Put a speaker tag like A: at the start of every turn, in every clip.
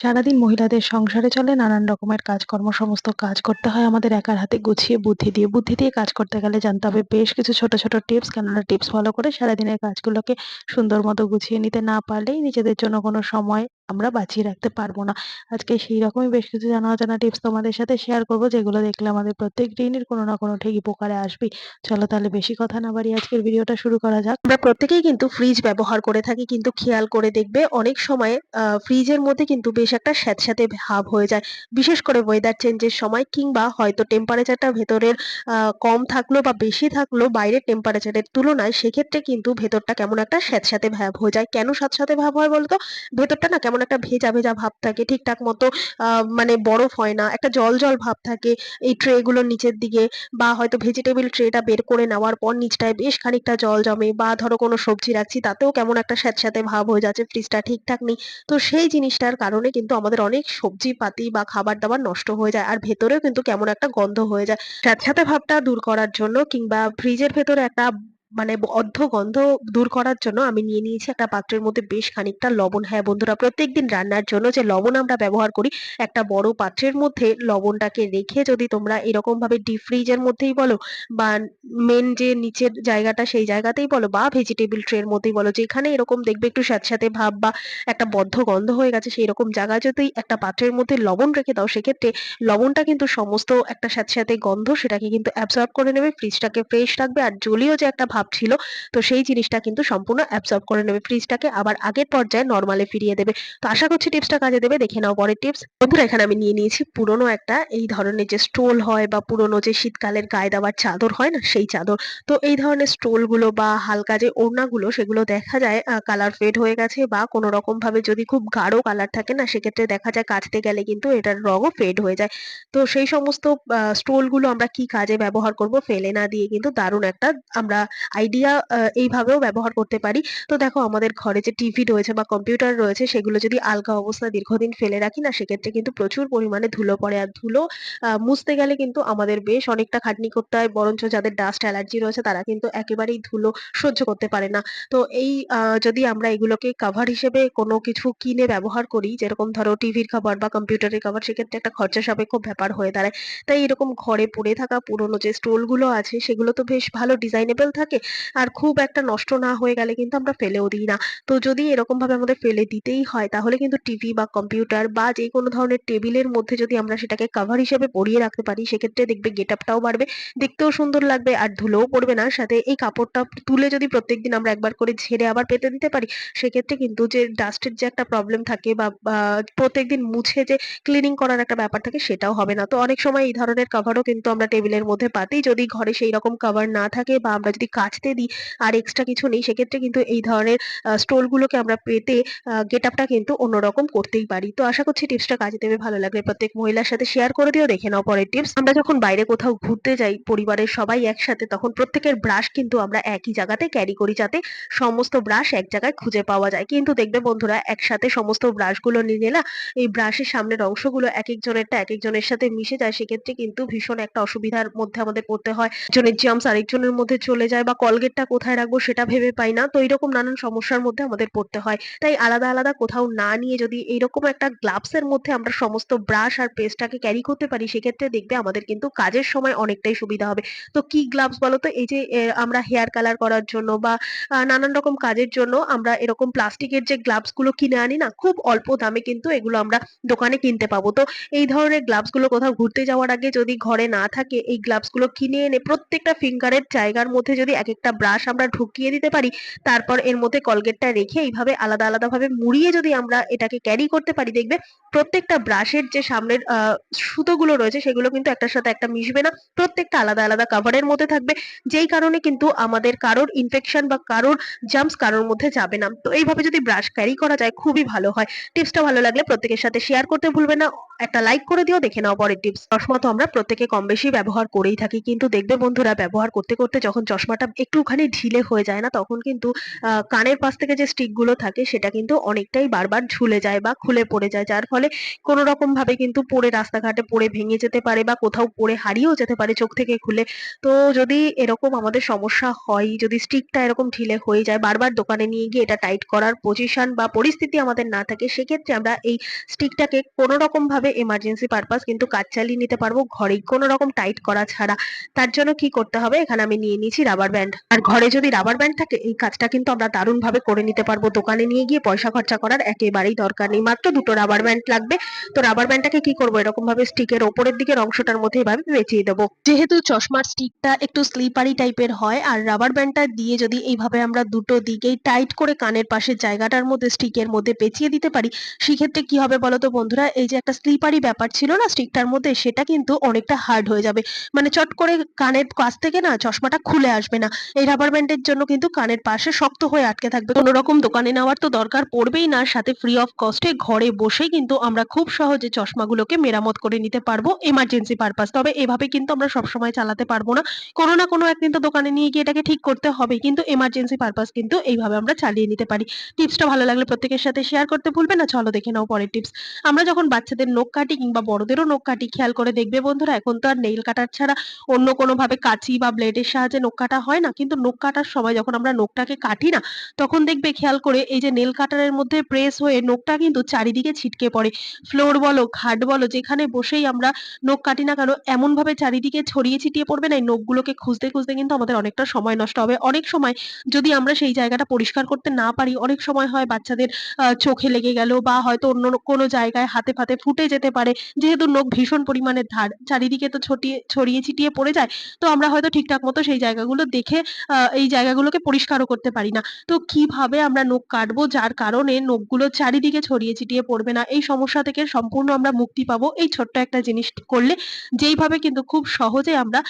A: সারাদিন মহিলাদের সংসারে চলে, নানান রকমের কাজকর্ম, সমস্ত কাজ করতে হয় আমাদের একার হাতে গুছিয়ে বুদ্ধি দিয়ে। বুদ্ধি দিয়ে কাজ করতে গেলে জানতে হবে বেশ কিছু ছোট ছোট টিপস, কেননা টিপস ফলো করে সারাদিনের কাজগুলোকে সুন্দর মতো গুছিয়ে নিতে না পারলেই নিজেদের জন্য কোনো সময় আমরা বাঁচিয়ে রাখতে পারব না। আজকে সেই রকমই বেশ কিছু জানা অজানা টিপস তোমাদের সাথে শেয়ার করব, যেগুলো দেখলে আমাদের প্রত্যেক দিনের কোনো না কোনো ঠিক উপকারে আসবে। চলো তাহলে বেশি কথা না বাড়িয়ে আজকের ভিডিওটা শুরু করা যাক।
B: আমরা প্রত্যেকেই কিন্তু ফ্রিজ ব্যবহার করে থাকি, কিন্তু খেয়াল করে দেখবে অনেক সময় ফ্রিজের মধ্যে কিন্তু বেশ একটা স্যাঁতস্যাঁতে ভাব হয়ে যায়। বিশেষ করে ওয়েদার চেঞ্জের সময় কিংবা হয়তো টেম্পারেচারটা ভেতরের কম থাকল বা বেশি থাকল বাইরের টেম্পারেচারের তুলনায়, সেক্ষেত্রে কিন্তু ভেতরটা কেমন একটা স্যাঁতস্যাঁতে ভাব হয়ে যায়। কেন স্যাঁতস্যাঁতে ভাব হয় বলতো? ভেতরটা না কেমন একটা ভেজা ভেজা ভাব থাকে, ঠিকঠাক মতো মানে বরফ হয় না, একটা জল জল ভাব থাকে এই ট্রে গুলোর নিচের দিকে বা হয়তো ভেজিটেবল ট্রেটা বের করে নেওয়ার পর নিচটায় বেশ খানিকটা জল জমে বা ধরো কোনো সবজি রাখছি তাতেও কেমন একটা স্যাঁতস্যাঁতে ভাব হয়ে যাচ্ছে ফ্রিজটা ঠিকঠাক নেই। তো সেই জিনিসটার কারণে কিন্তু আমাদের অনেক সবজি পাতি বা খাবার দাবার নষ্ট হয়ে যায় আর ভেতরেও কিন্তু কেমন একটা গন্ধ হয়ে যায়। স্যাঁতস্যাঁতে ভাবটা দূর করার জন্য কিংবা ফ্রিজের ভেতরে একটা মানে অর্ধ গন্ধ দূর করার জন্য আমি নিয়ে নিয়েছি একটা পাত্রের মধ্যে বেশ খানিকটা লবণ। হ্যাঁ বন্ধুরা, প্রত্যেকদিন রান্নার জন্য যে লবণ আমরা ব্যবহার করি, একটা বড় পাত্রের মধ্যে লবণটাকে রেখে যদি তোমরা এরকম ভাবে ডিপ ফ্রিজের মধ্যেই বলো বা মেন যে নিচের জায়গাটা সেই জায়গাতেই বলো বা ভেজিটেবল ট্রের মধ্যেই বলো, যেখানে এরকম দেখবে একটু স্যাঁতস্যাঁতে ভাব বা একটা বদ্ধ গন্ধ হয়ে গেছে সেই রকম জায়গায় যদি একটা পাত্রের মধ্যে লবণ রেখে দাও, সেক্ষেত্রে লবণটা কিন্তু সমস্ত একটা স্যাঁতস্যাঁতে গন্ধ সেটাকে কিন্তু অ্যাবজর্ব করে নেবে ফ্রিজটাকে ফ্রেশ রাখবে আর জলীয় যে একটা ছিল। তো সেই জিনিসটা কিন্তু সম্পূর্ণ অ্যাবজর্ব করে নেবে। ফ্রিজটাকে আবার আগের পর্যায়ে নর্মালে ফিরিয়ে দেবে। তো আশা করছি টিপসটা কাজে দেবে। দেখে নাও পরের টিপস বন্ধুরা, এখানে আমি নিয়ে নিয়েছি পুরনো একটা এই ধরনের যে স্টোল হয় বা পুরনো যে শীতকালের গায়ে দেওয়ার চাদর হয় না, সেই চাদর। তো এই ধরনের স্টোলগুলো বা হালকা যে ওড়নাগুলো, সেগুলো দেখা যায় কালার ফেড হয়ে গেছে বা কোনো রকম ভাবে যদি খুব গাঢ় কালার থাকে না, সেক্ষেত্রে দেখা যায় কাচতে গেলে কিন্তু এটার রঙও ফেড হয়ে যায়। তো সেই সমস্ত স্টোলগুলো আমরা কি কাজে ব্যবহার করব, ফেলে না দিয়ে কিন্তু দারুণ একটা আমরা আইডিয়া এইভাবেও ব্যবহার করতে পারি। তো দেখো, আমাদের ঘরে যে টিভি রয়েছে বা কম্পিউটার রয়েছে, সেগুলো যদি আলগা অবস্থায় দীর্ঘদিন ফেলে রাখি না, সেক্ষেত্রে কিন্তু প্রচুর পরিমাণে ধুলো পড়ে। আর ধুলো মুছতে গেলে কিন্তু আমাদের বেশ অনেকটা খাটনি করতে হয়, বরঞ্চ যাদের ডাস্ট অ্যালার্জি রয়েছে, তারা কিন্তু একেবারেই ধুলো সহ্য করতে পারে না। তো এই যদি আমরা এগুলোকে কাভার হিসেবে কোনো কিছু কিনে ব্যবহার করি, যেরকম ধরো টিভির কভার বা কম্পিউটারের কভার সেক্ষেত্রে একটা খরচা সাপেক্ষ ব্যাপার হয়ে দাঁড়ায়। তাই এরকম ঘরে পড়ে থাকা পুরোনো যে স্টোলগুলো আছে, সেগুলো তো বেশ ভালো ডিজাইনেবল থাকে। আর খুব একটা নষ্ট না হয়ে গেলে কিন্তু আমরা ফেলেও দিই না। তো যদি এরকম ভাবে আমাদের ফেলে দিতেই হয়, তাহলে কিন্তু টিভি বা কম্পিউটার বা যে কোনো ধরনের টেবিলের মধ্যে যদি আমরা সেটাকে কাভার হিসেবে পরিয়ে রাখতে পারি, সেক্ষেত্রে দেখবে গেট আপটাও বাড়বে, দেখতেও সুন্দর লাগবে আর ধুলোও পড়বে না। সাথে এই কাপড়টা তুলে যদি প্রত্যেকদিন আমরা একবার করে ঝেড়ে আবার পেতে দিতে পারি, সেক্ষেত্রে কিন্তু যে ডাস্টের যে একটা প্রবলেম থাকে বা প্রত্যেকদিন মুছে যে ক্লিনিং করার একটা ব্যাপার থাকে, সেটাও হবে না। তো অনেক সময় এই ধরনের কাভারও কিন্তু আমরা টেবিলের মধ্যে পাতি যদি ঘরে সেই রকম কাভার না থাকে বা আমরা যদি কাচতে দিই। আর এক্সট্রা কিছু নেই। সেক্ষেত্রে কিন্তু এই ধরনের স্টোল গুলোকে আমরা পেতে গেট আপটা কিন্তু অন্যরকম করতেই পারি। তো আশা করছি টিপসটা কাজে দেবে, ভালো লাগবে। প্রত্যেক মহিলার সাথে শেয়ার করে দিও, দেখে নাও পরের টিপস আমরা যখন বাইরে কোথাও ঘুরতে যাই, পরিবারের সবাই একসাথে, তখন প্রত্যেকের ব্রাশ কিন্তু আমরা একই জায়গাতে ক্যারি করি যাতে সমস্ত ব্রাশ এক জায়গায় খুঁজে পাওয়া যায়। কিন্তু দেখবে বন্ধুরা, একসাথে সমস্ত ব্রাশগুলো নিয়ে না, এই ব্রাশের সামনের অংশগুলো এক একজনেরটা এক একজনের সাথে মিশে যায়। সেক্ষেত্রে কিন্তু ভীষণ একটা অসুবিধার মধ্যে আমাদের পড়তে হয়। একজনের জার্মস আরেকজনের মধ্যে চলে যায় বা কলগেটটা কোথায় রাখব সেটা ভেবে পাই না। তো এইরকম নানান সমস্যার মধ্যে আমাদের পড়তে হয়। তাই আলাদা আলাদা কোথাও না নিয়ে যদি এইরকম একটা গ্লাভস এর মধ্যে আমরা সমস্ত ব্রাশ আর পেস্টটাকে ক্যারি করতে পারি, সেক্ষেত্রে দেখবে আমাদের কিন্তু কাজের সময় অনেকটাই সুবিধা হবে। তো কি গ্লাভস বলো তো এই যে আমরা হেয়ার কালার করার জন্য বা নানান রকম কাজের জন্য আমরা এরকম প্লাস্টিকের যে গ্লাভসগুলো কিনে আনি না, খুব অল্প দামে কিন্তু এগুলো আমরা দোকানে কিনতে পাবো। তো এই ধরনের গ্লাভসগুলো কোথাও ঘুরতে যাওয়ার আগে যদি ঘরে না থাকে, এই গ্লাভসগুলো কিনে এনে প্রত্যেকটা ফিঙ্গারের জায়গার মধ্যে যদি এক একটা ব্রাশ আমরা ঢুকিয়ে দিতে পারি, তারপর এর মধ্যে কলগেটটা রেখে এইভাবে আলাদা আলাদা ভাবে মুড়িয়ে যদি আমরা এটাকে ক্যারি করতে পারি, দেখবে প্রত্যেকটা ব্রাশের যে সামনের সুতোগুলো রয়েছে সেগুলো কিন্তু একটার সাথে একটা মিশবে না, প্রত্যেকটা আলাদা আলাদা কাভারের মধ্যে থাকবে, যেই কারণে কিন্তু আমাদের কারোর ইনফেকশন বা কারোর জাম্পস কারোর মধ্যে যাবে না। তো এইভাবে যদি ব্রাশ ক্যারি করা যায় খুবই ভালো হয়। টিপসটা ভালো লাগলে প্রত্যেকের সাথে শেয়ার করতে ভুলবে না। একটা লাইক করে দিও, দেখে নাও পরের টিপস চশমা তো আমরা প্রত্যেকে কম বেশি ব্যবহার করেই থাকি, কিন্তু দেখবে বন্ধুরা ব্যবহার করতে করতে যখন চশমাটা একটুখানি ঢিলে হয়ে যায় না, তখন কিন্তু কানের পাশ থেকে যে স্টিকগুলো থাকে, সেটা কিন্তু অনেকটাই বারবার ঝুলে যায় বা খুলে পড়ে যায়। যার ফলে কোনো রকম ভাবে কিন্তু পড়ে রাস্তাঘাটে পড়ে ভেঙে যেতে পারে বা কোথাও পড়ে হারিয়েও যেতে পারে চোখ থেকে খুলে। তো যদি এরকম আমাদের সমস্যা হয়, যদি স্টিকটা এরকম ঢিলে হয়ে যায়, বারবার দোকানে নিয়ে গিয়ে এটা টাইট করার পজিশন বা পরিস্থিতি আমাদের না থাকে, সেক্ষেত্রে আমরা এই স্টিকটাকে কোনো রকম ভাবে এমার্জেন্সি পারপাস কিন্তু কাজ চালিয়ে নিতে পারব। ঘরেই কোনো রকম টাইট করা ছাড়া। তার জন্য কি করতে হবে? এখানে আমি নিয়ে নিয়েছি রাবার ব্যান্ড আর ঘরে যদি রাবার ব্যান্ড থাকে, এই কাজটা কিন্তু আমরা দারুণ ভাবে করে নিতে পারব। দোকানে নিয়ে গিয়ে পয়সা খরচা করার একেবারেই দরকার নেই। মাত্র দুটো রাবার ব্যান্ড লাগবে। তো রাবার ব্যান্ডটাকে কি করব? এরকম ভাবে স্টিকের ওপরের দিকের অংশটার মধ্যে এভাবে পেঁচিয়ে দেবো। যেহেতু চশমার স্টিকটা একটু স্লিপারি টাইপের হয়, আর রাবার ব্যান্ডটা দিয়ে যদি এইভাবে আমরা দুটো দিকেই টাইট করে কানের পাশের জায়গাটার মধ্যে স্টিকের মধ্যে পেঁচিয়ে দিতে পারি, সেক্ষেত্রে কি হবে বলতো বন্ধুরা? এই যে একটা স্লিপারি ব্যাপার ছিল না স্টিকটার মধ্যে, সেটা কিন্তু অনেকটা হার্ড হয়ে যাবে। মানে চট করে কানের কাছ থেকে না চশমাটা খুলে আসবে না। এই রাবার ব্যান্ডের জন্য কিন্তু কানের পাশে শক্ত হয়ে আটকে থাকবে। কোনো রকম দোকানে নেওয়ার তো দরকার পড়বেই না। সাথে ফ্রি অফ কস্টে ঘরে বসেই কিন্তু আমরা খুব সহজে চশমাগুলোকে মেরামত করে নিতে পারব এমার্জেন্সি পারপাস তবে এভাবে কিন্তু আমরা সবসময় চালাতে পারব না। কোনো না কোনো একদিন তো দোকানে নিয়ে গিয়ে এটাকে ঠিক করতে হবে। কিন্তু এমার্জেন্সি পারপাস কিন্তু এইভাবে আমরা চালিয়ে নিতে পারি। টিপসটা ভালো লাগলে প্রত্যেকের সাথে শেয়ার করতে ভুলবে না। চলো দেখে নাও পরের টিপস আমরা যখন বাচ্চাদের নখ কাটি কিংবা বড়দেরও নখ কাটি, খেয়াল করে দেখবে বন্ধুরা, এখন তো আর নেইল কাটার ছাড়া অন্য কোনো ভাবে কাঁচি বা ব্লেডের সাহায্যে নখ কাটা হয় না? কিন্তু নখ কাটার সময় যখন আমরা নখটাকে কাটি না, তখন দেখবে খেয়াল করে এই যে নেল কাটারের মধ্যে প্রেস হয়ে নখটা কিন্তু চারিদিকে ছিটকে পড়ে। ফ্লোর বলো, খাট বলো, যেখানে বসেই আমরা নখ কাটি না কেন এমন ভাবে চারিদিকে ছড়িয়ে ছিটিয়ে পড়বে না, এই নখগুলোকে খুঁজতে খুঁজতে কিন্তু আমাদের অনেকটা সময় নষ্ট হবে। অনেক সময় যদি আমরা সেই জায়গাটা পরিষ্কার করতে না পারি, অনেক সময় হয় বাচ্চাদের চোখে লেগে গেল বা হয়তো অন্য কোনো জায়গায় হাতে ফাতে ফুটে যেতে পারে। যেহেতু নখ ভীষণ পরিমাণে ধার, চারিদিকে তো ছড়িয়ে ছিটিয়ে পড়ে যায়, তো আমরা হয়তো ঠিকঠাক মতো সেই জায়গাগুলো দেখে আহ, এই জায়গাগুলোকে পরিষ্কারও করতে পারি না। তো কীভাবে আমরা নখ কাটবো যার কারণে নখগুলো চারিদিকে ছড়িয়ে ছিটিয়ে পড়বে না? এই সমস্যা থেকে সম্পূর্ণ আমরা মুক্তি পাবো। এই ছোট্ট একটা জিনিস করলে যেইভাবে কিন্তু খুব সহজে আমরা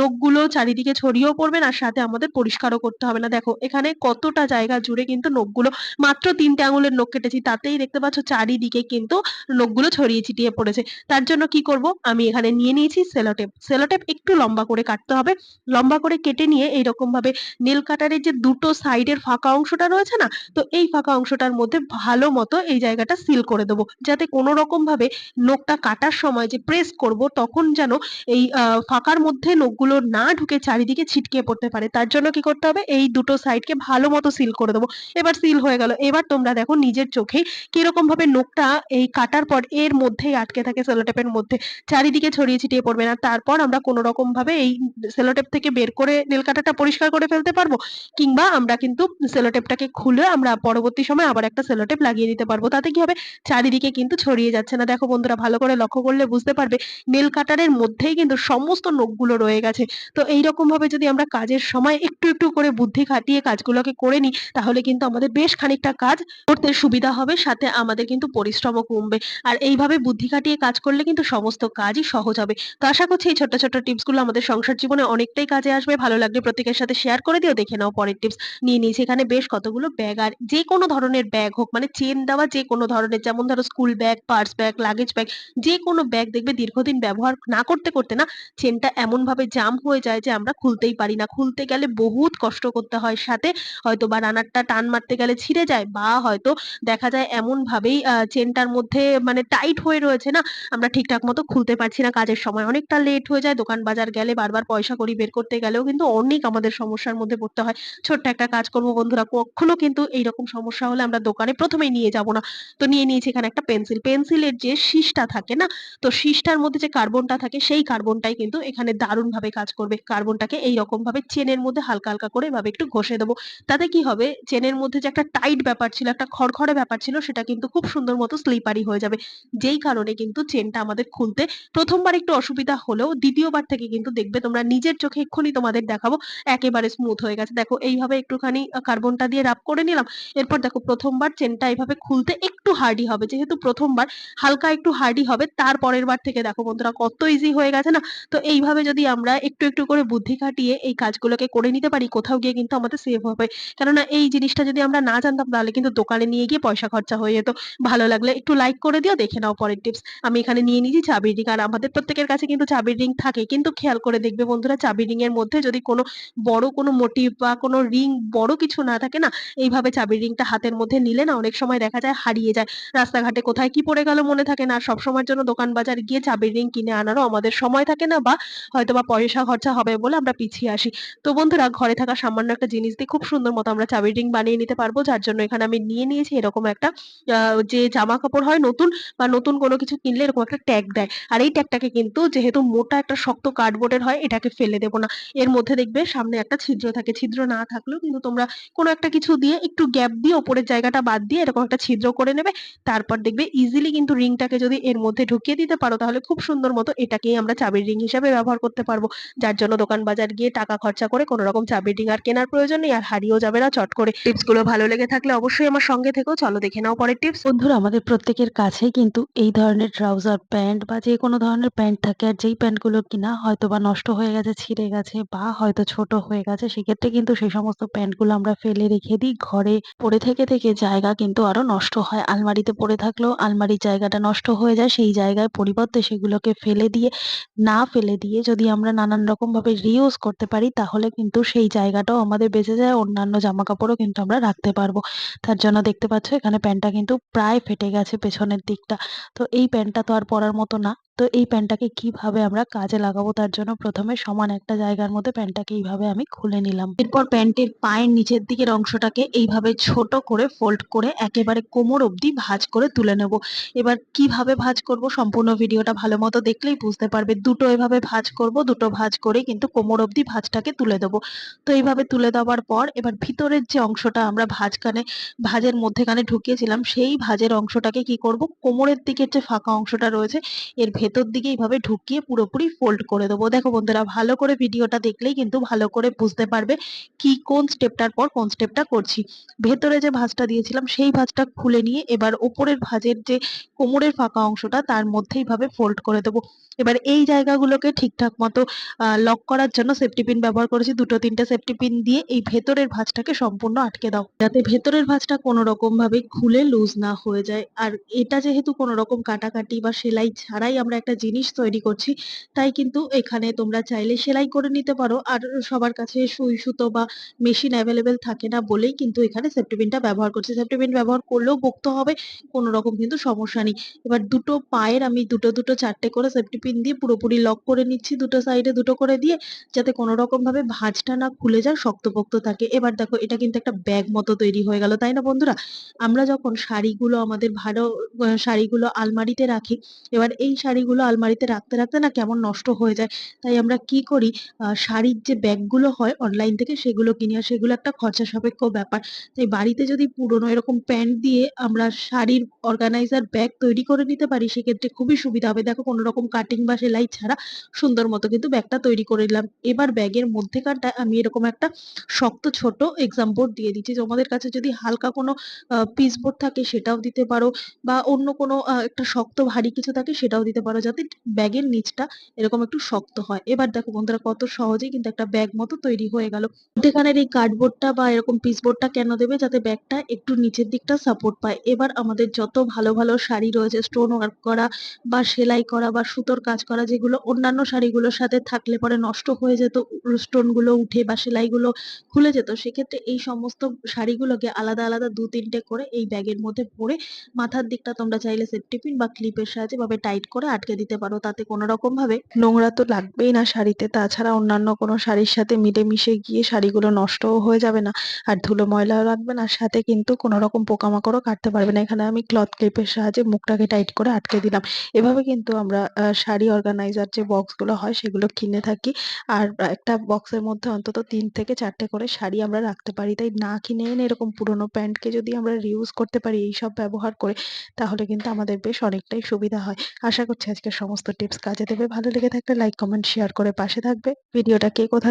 B: নখগুলো চারিদিকে ছড়িয়েও পড়বে না সাথে আমাদের পরিষ্কারও করতে হবে না। দেখো এখানে কতটা জায়গা জুড়ে কিন্তু নখগুলো মাত্র তিনটে আঙুলের নখ কেটেছি তাতেই দেখতে পাচ্ছ চারিদিকে কিন্তু নখগুলো ছড়িয়ে ছিটিয়ে পড়েছে। তার জন্য কি করব? আমি এখানে নিয়ে নিয়েছি সেলোটেপ। সেলোটেপ একটু লম্বা করে কাটতে হবে। লম্বা করে কেটে নিয়ে এইরকম ভাবে নেল কাটারের যে দুটো সাইডের ফাঁকা অংশটা রয়েছে না, তো এই ফাঁকা অংশটার মধ্যে ভালো মতো এই জায়গাটা সিল করে দেবো। যাতে কোনো রকম ভাবে নখটা কাটার সময় যে প্রেস করব, তখন যেন এই ফাঁকার মধ্যে নখগুলো না ঢুকে চারিদিকে ছিটকে পড়তে পারে। তার জন্য কি করতে হবে? এই দুটো সাইডকে ভালো মতো সিল করে দেবো। এবার সিল হয়ে গেল। এবার তোমরা দেখো নিজের চোখেই কীরকম ভাবে নখটা এই কাটার পর এর মধ্যেই আটকে থাকে সেলোটেপের মধ্যে। চারিদিকে ছড়িয়ে ছিটিয়ে পড়বে না। তারপর আমরা কোনো রকম ভাবে এই সেলোটেপ থেকে বের করে নেল কাটাটা পরিষ্কার করে ফেলতে পারব? কিংবা আমরা কিন্তু সেলোটেপটাকে খুলে আমরা পরবর্তী সময় আবার একটা সেলোটেপ লাগিয়ে দিতে পারব। তাতে কি হবে? চারিদিকে কিন্তু ছড়িয়ে যাচ্ছে না। দেখো বন্ধুরা, ভালো করে লক্ষ্য করলে বুঝতে পারবে নেল কাটারের মধ্যেই কিন্তু সমস্ত নখগুলো রয়ে গেছে। তো এইরকম ভাবে যদি আমরা কাজের সময় একটু একটু করে বুদ্ধি খাটিয়ে কাজগুলোকে করে নিই, তাহলে কিন্তু আমাদের বেশ খানিকটা কাজ করতে সুবিধা হবে, সাথে আমাদের কিন্তু পরিশ্রমও কমবে। আর এইভাবে বুদ্ধি খাটিয়ে কাজ করলে কিন্তু সমস্ত কাজই সহজ হবে। তো আশা করছি এই ছোট্ট ছোট্ট টিপসগুলো আমাদের সংসার জীবনে অনেকটাই কাজে আসবে। ভালো লাগলে প্রত্যেকের সাথে শেয়ার করে দিও, দেখে নাও পরের টিপস নিয়ে নিয়েছি এখানে বেশ কতগুলো ব্যাগ আর যে কোনো ধরনের ব্যাগ হোক মানে চেন দেওয়া যে কোনো ধরনের, যেমন ধরো school bag purse bag luggage bag যে কোনো ব্যাগ দেখবে দীর্ঘদিন ব্যবহার না করতে করতে না চেনটা এমন ভাবে জাম হয়ে যায় যে আমরা খুলতেই পারি না। খুলতে গেলে বহুত কষ্ট করতে হয়, সাথে হয়তো বা রানারটা টান মারতে গেলে ছিঁড়ে যায় বা হয়তো দেখা যায় এমন ভাবেই চেনটার মধ্যে মানে টাইট হয়ে রয়েছে না, আমরা ঠিকঠাক মতো খুলতে পারছি না। কাজের সময় অনেকটা লেট হয়ে যায়, দোকান বাজার গেলে বারবার পয়সা কড়ি বের করতে গেলেও কিন্তু অনেক আমাদের সমস্যার মধ্যে পড়তে হয়। ছোট্ট একটা কাজ করব বন্ধুরা, কখনো কিন্তু এইরকম সমস্যা হলে আমরা দোকানে প্রথমেই নিয়ে যাব না। তো নিয়ে নিয়েছি এখানে একটা পেন্সিল। পেন্সিলের যে শীষটা থাকে না, তো শীষটার মধ্যে যে কার্বনটা থাকে, সেই কার্বনটাই কিন্তু এখানে দারুণ ভাবে কাজ করবে। কার্বনটাকে এইরকম ভাবে চেনের মধ্যে হালকা হালকা করে এভাবে একটু ঘষে দেবো। তাতে কি হবে, চেনের মধ্যে যে একটা টাইট ব্যাপার ছিল, একটা খড়খড়ে ব্যাপার ছিল, সেটা কিন্তু খুব সুন্দর মতো স্লিপারি হয়ে যাবে। যেই কারণে কিন্তু চেনটা আমাদের খুলতে প্রথমবার একটু অসুবিধা হলেও দ্বিতীয়বার থেকে কিন্তু দেখবে তোমরা নিজের চোখে এক্ষুনি তোমাদের দেখাবো একেবারে স্মুথ হয়ে গেছে। দেখো, এইভাবে একটুখানি কার্বনটা দিয়ে রাব করে নিলাম। এরপর দেখো, প্রথমবার চেনটা এইভাবে খুলতে একটু হার্ডি হবে। যেহেতু প্রথমবার হালকা একটু হার্ডি হবে তার পরের বার থেকে দেখো বন্ধুরা কত ইজি হয়ে গেছে না? তো এইভাবে যদি আমরা একটু একটু করে বুদ্ধি খাটিয়ে এই কাজগুলোকে করে নিতে পারি, কোথাও গিয়ে কিন্তু আমাদের সেভ হবে। কেননা এই জিনিসটা যদি আমরা না জানতাম, তাহলে কিন্তু দোকানে নিয়ে গিয়ে পয়সা খরচা হয়ে যেত। ভালো লাগলে একটু লাইক করে দিও, দেখে নাও পরের টিপস আমি এখানে নিয়ে নিয়েছি চাবির রিং আর আমাদের প্রত্যেকের কাছে কিন্তু চাবির রিং থাকে। কিন্তু খেয়াল করে দেখবে বন্ধুরা, চাবির রিং এর মধ্যে যদি কোনো বড় কোনো মোটিভ বা কোনো রিং বড় কিছু না থাকে না, এইভাবে চাবির রিংটা হাতের মধ্যে নিলে না অনেক সময় দেখা যায় হারিয়ে যায়। রাস্তাঘাটে কোথায় কি পড়ে গেল মনে থাকে না আর সবসময়ের জন্য দোকান বাজার গিয়ে চাবির রিং কিনে আনারও আমাদের সময় থাকে না বা হয়তো বা পয়সা খরচা হবে বলে আমরা পিছিয়ে আসি। তো বন্ধুরা, ঘরে থাকা সামান্য একটা জিনিস দিয়ে খুব সুন্দর মতো আমরা চাবির রিং বানিয়ে নিতে পারব, যার জন্য এখানে আমি নিয়ে নিয়েছি এরকম একটা যে জামা কাপড় হয় নতুন বা নতুন কোনো কিছু কিনলে এরকম একটা ট্যাগ দেয়। আর এই ট্যাগটাকে কিন্তু যেহেতু মোটা একটা শক্ত কার্ডবোর্ডের হয়, এটাকে ফেলে দেবো না। এর মধ্যে দেখবে সামনে একটা ছিদ্র থাকে। ছিদ্র না থাকলেও কিন্তু তোমরা কোনো একটা কিছু দিয়ে একটু গ্যাপ দিয়ে ওপরের জায়গাটা বাদ দিয়ে এরকম একটা ছিদ্র করে নেবে। তারপর দেখবে ইজিলি কিন্তু রিংটাকে যদি এর মধ্যে ঢুকিয়ে দিতে পারো তাহলে খুব সুন্দর মতো এটাকেই আমরা চাবির রিং হিসাবে ব্যবহার করতে পারব। যার জন্য দোকান বাজার গিয়ে টাকা খরচা করে কোনো রকম চাবির রিং আর কেনার প্রয়োজন নেই আর হারিয়েও যাবে না চট করে। টিপসগুলো ভালো লেগে থাকলে অবশ্যই আমার সঙ্গে থেকেও চলো দেখে নাও পরের টিপস
A: বন্ধুরা আমাদের প্রত্যেকের কাছেই কিন্তু এই ধরনের ট্রাউজার প্যান্ট বা যে কোনো ধরনের প্যান্ট থাকে আর যেই প্যান্টগুলো কিনা হয়তো বা নষ্ট হয়ে গেছে ছিঁড়ে গেছে বা হয়তো ছোট হয়ে গেছে, সেক্ষেত্রে কিন্তু সেই সমস্ত প্যান্টগুলো আমরা ফেলে রেখে দিই। ঘরে পড়ে থেকে থেকে জায়গা কিন্তু আরও নষ্ট হয়। আলমারিতে পড়ে থাকলেও আলমারির জায়গাটা নষ্ট হয়ে যায়, সেই জায়গায় পরিবর্তে সেগুলোকে ফেলে দিয়ে, না ফেলে দিয়ে যদি আমরা নানান রকম ভাবে রিউজ করতে পারি, তাহলে কিন্তু সেই জায়গাটাও আমাদের বেঁচে যায়। অন্যান্য জামা কাপড়ও কিন্তু আমরা রাখতে পারব। তার জন্য দেখতে পাচ্ছ এখানে প্যান্টটা কিন্তু প্রায় ফেটে গেছে পেছনের দিকটা। তো এই প্যান্টটা তো আর পরার মতো না। তো এই প্যান্টটাকে কীভাবে আমরা কাজে লাগাবো? তার জন্য প্রথমে সমান একটা জায়গার মধ্যে প্যান্টটাকে এইভাবে আমি খুলে নিলাম। এরপর প্যান্টের পায়ের নিচের দিকের অংশটাকে এইভাবে ছোট করে ফোল্ড করে একেবারে কোমর অবধি ভাঁজ করে তুলে নেব। এবার কীভাবে ভাঁজ করব সম্পূর্ণ ভিডিওটা ভালো মতো দেখলেই বুঝতে পারবে। দুটো এভাবে ভাঁজ করব, দুটো ভাঁজ করে কিন্তু কোমর অবধি ভাঁজটাকে তুলে দেবো। তো এইভাবে তুলে দেওয়ার পর এবার ভিতরের যে অংশটা আমরা ভাঁজখানে, ভাঁজের মধ্যেখানে ঢুকিয়েছিলাম, সেই ভাঁজের অংশটাকে কি করব? কোমরের দিকের যে ফাঁকা অংশটা রয়েছে, এর ভেতর দিকে এইভাবে ঢুকিয়ে পুরোপুরি ফোল্ড করে দেবো। দেখো বন্ধুরা, ভালো করে ভিডিওটা দেখলেই কিন্তু ভালো করে বুঝতে পারবে কি কোন স্টেপটার পর কোন স্টেপটা করছি। ভেতরে যে ভাঁজটা দিয়েছিলাম, সেই ভাঁজটা খুলে নিয়ে এবার ওপরের ভাঁজের যে কোমরের ফাঁকা অংশটা, তার মধ্যে এইভাবে ফোল্ড করে দেবো। এবার এই জায়গাগুলোকে ঠিকঠাক মতো লক করার জন্য সেফটি পিন ব্যবহার করেছি। দুটো, তিনটে সেফটি পিন দিয়ে এই ভেতরের ভাঁজটাকে সম্পূর্ণ আটকে দাও। যাতে ভেতরের ভাঁজটা কোনো রকম ভাবে খুলে লুজ না হয়ে যায়। আর এটা যেহেতু কোনো রকম কাটাকাটি বা সেলাই ছাড়াই আমরা একটা জিনিস তৈরি করছি, তাই কিন্তু এখানে তোমরা চাইলে সেলাই করে নিতে পারো। আর সবার কাছে সুই সুতো বা মেশিন অ্যাভেলেবেল থাকে না বলেই কিন্তু এখানে সেফটি পিনটা ব্যবহার করছে। সেফটি ব্যবহার করলেও বকতে হবে, কোনো রকম কিন্তু সমস্যা নেই। এবার দুটো পায়ের আমি দুটো দুটো চারটে করে সেফটি দিয়ে পুরোপুরি লক করে নিচ্ছি দুটো সাইডে দুটো করে দিয়ে, যাতে কোনো রকম ভাবে ভাঁজটা না খুলে যায়, শক্তপোক্ত থাকে। এবার দেখো, এটা কিন্তু একটা ব্যাগ মতো তৈরি হয়ে গেল, তাই না বন্ধুরা? আমরা যখন শাড়িগুলো আমাদের ভালো শাড়িগুলো আলমারিতে রাখি, এবার এই শাড়িগুলো আলমারিতে রাখতে রাখতে না কেমন নষ্ট হয়ে যায়। তাই আমরা কি করি? শাড়ির যে ব্যাগগুলো হয় অনলাইন থেকে সেগুলো কিনি আর সেগুলো একটা খরচা সাপেক্ষ ব্যাপার। তাই বাড়িতে যদি পুরোনো এরকম প্যান্ট দিয়ে আমরা শাড়ির অর্গানাইজার ব্যাগ তৈরি করে নিতে পারি, সেক্ষেত্রে খুবই সুবিধা হবে। দেখো কোনো রকম কাটিং বা সেলাই ছাড়া সুন্দর মতো কিন্তু ব্যাগটা তৈরি করে নিলাম। এবার ব্যাগের মধ্যেকারটা আমি এরকম একটা শক্ত, ছোট এক্সাম বোর্ড দিয়ে দিচ্ছি। তোমাদের কাছে যদি হালকা কোনো পিস বোর্ড থাকে সেটাও দিতে পারো বা অন্য কোনো একটা শক্ত ভারী কিছু থাকে সেটাও দিতে পারো যাতে ব্যাগের নিচটা এরকম একটু শক্ত হয়। এবার দেখো বন্ধুরা কত সহজেই কিন্তু একটা ব্যাগ মতো তৈরি হয়ে গেল। মধ্যেখানের এই কার্ডবোর্ডটা বা এরকম পিস বোর্ডটা কেন দেবে? যাতে ব্যাগটা একটু নিচের দিকটা সাপোর্ট পায়। এবার আমাদের যত ভালো ভালো শাড়ি রয়েছে স্টোন ওয়ার্ক করা বা সেলাই করা বা সুতোর কাজ করা, যেগুলো অন্যান্য শাড়িগুলোর সাথে থাকলে পরে নষ্ট হয়ে যেত স্টোনগুলো উঠে বা সেলাইগুলো খুলে যেত, সেক্ষেত্রে এই সমস্ত শাড়িগুলোকে আলাদা আলাদা দু, তিনটে করে এই ব্যাগের মধ্যে ভরে মাথার দিকটা তোমরা চাইলে সেফটি পিন বা ক্লিপের সাহায্যে ভাবে টাইট করে আটকে দিতে পারো। তাতে কোনো রকম ভাবে নোংরা তো লাগবেই না শাড়িতে। তাছাড়া অন্যান্য কোনো শাড়ির সাথে মিলেমিশে গিয়ে শাড়িগুলো নষ্টও হয়ে যাবে না। আর ধুলো ময়লাও লাগবে না সাথে কিন্তু কোনো রকম পোকামাকড়ও কাটতে পারবে না। এখানে আমি ক্লথ ক্লিপের সাহায্যে মুখটাকে টাইট করে আটকে দিলাম। এভাবে কিন্তু আমরা শাড়ি অর্গানাইজার যে বক্সগুলো হয় সেগুলো কিনে থাকি। আর একটা বক্সের মধ্যে অন্তত তিন থেকে চারটে করে শাড়ি আমরা রাখতে পারি। তাই না কিনে এনে এরকম পুরোনো প্যান্টকে যদি আমরা রিউজ করতে পারি এইসব ব্যবহার করে, তাহলে কিন্তু আমাদের বেশ অনেকটাই সুবিধা হয়। আশা করছি আজকের সমস্ত টিপস কাজে দেবে। ভালো লেগে থাকলে লাইক কমেন্ট শেয়ার করে পাশে থাকবে। ভিডিওটা কে কোথা